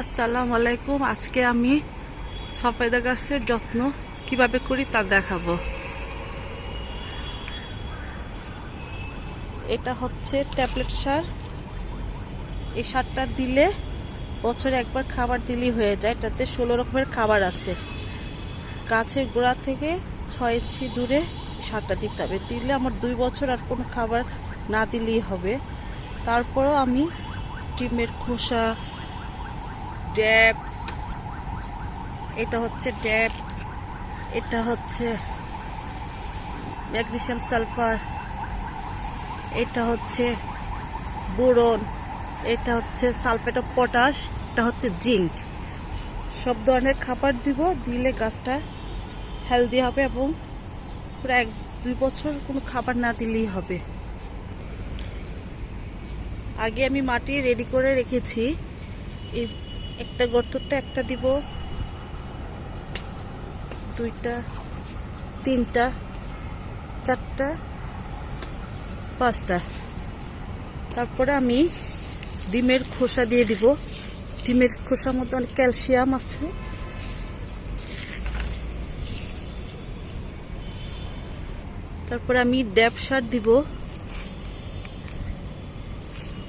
আসসালামু আলাইকুম। আজকে আমি সফেদা গাছের যত্ন কীভাবে করি তা দেখাবো। এটা হচ্ছে ট্যাবলেট সার। এই সারটা দিলে বছরে একবার খাবার দিলেই হয়ে যায়। এটাতে ষোলো রকমের খাবার আছে। গাছের গোড়া থেকে ছয় ইঞ্চি দূরে সারটা দিতে হবে। দিলে আমার দুই বছর আর কোনো খাবার না দিলেই হবে। তারপরও আমি ডিমের খোসা ড্যাব। এটা হচ্ছে ড্যাব। এটা হচ্ছে ম্যাগনেশিয়াম সালফার। এটা হচ্ছে বোরন। এটা হচ্ছে সালফেট অফ পটাশ। এটা হচ্ছে জিঙ্ক। সব ধরনের খাবার দিব, দিলে গাছটা হেলদি হবে এবং পুরো এক দুই বছর কোনো খাবার না দিলেই হবে। আগে আমি মাটি রেডি করে রেখেছি। এই একটা গর্ততে একটা দিব। দুইটা, তিনটা, চারটা, পাঁচটা। তারপরে আমি ডিমের খোসা দিয়ে দিব। ডিমের খোসার মধ্যে অনেক ক্যালসিয়াম আছে। তারপরে আমি ড্যাব সার দিব।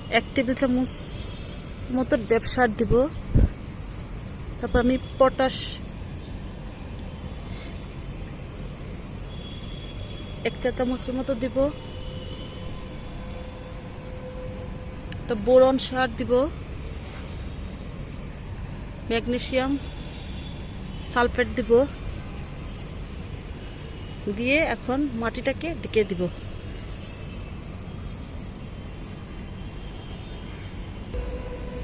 এক টেবিল চামচ মতো ড্যাব সার দিব। তারপর আমি পটাশ এক চা চামচের মতো দিব। একটা বোরন সার দিব। ম্যাগনেশিয়াম সালফেট দিব। দিয়ে এখন মাটিটাকে ঢেকে দিব।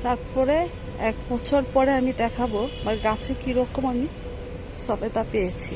তারপরে এক বছর পরে আমি দেখাবো আমার গাছে কীরকম আমি সবেদা পেয়েছি।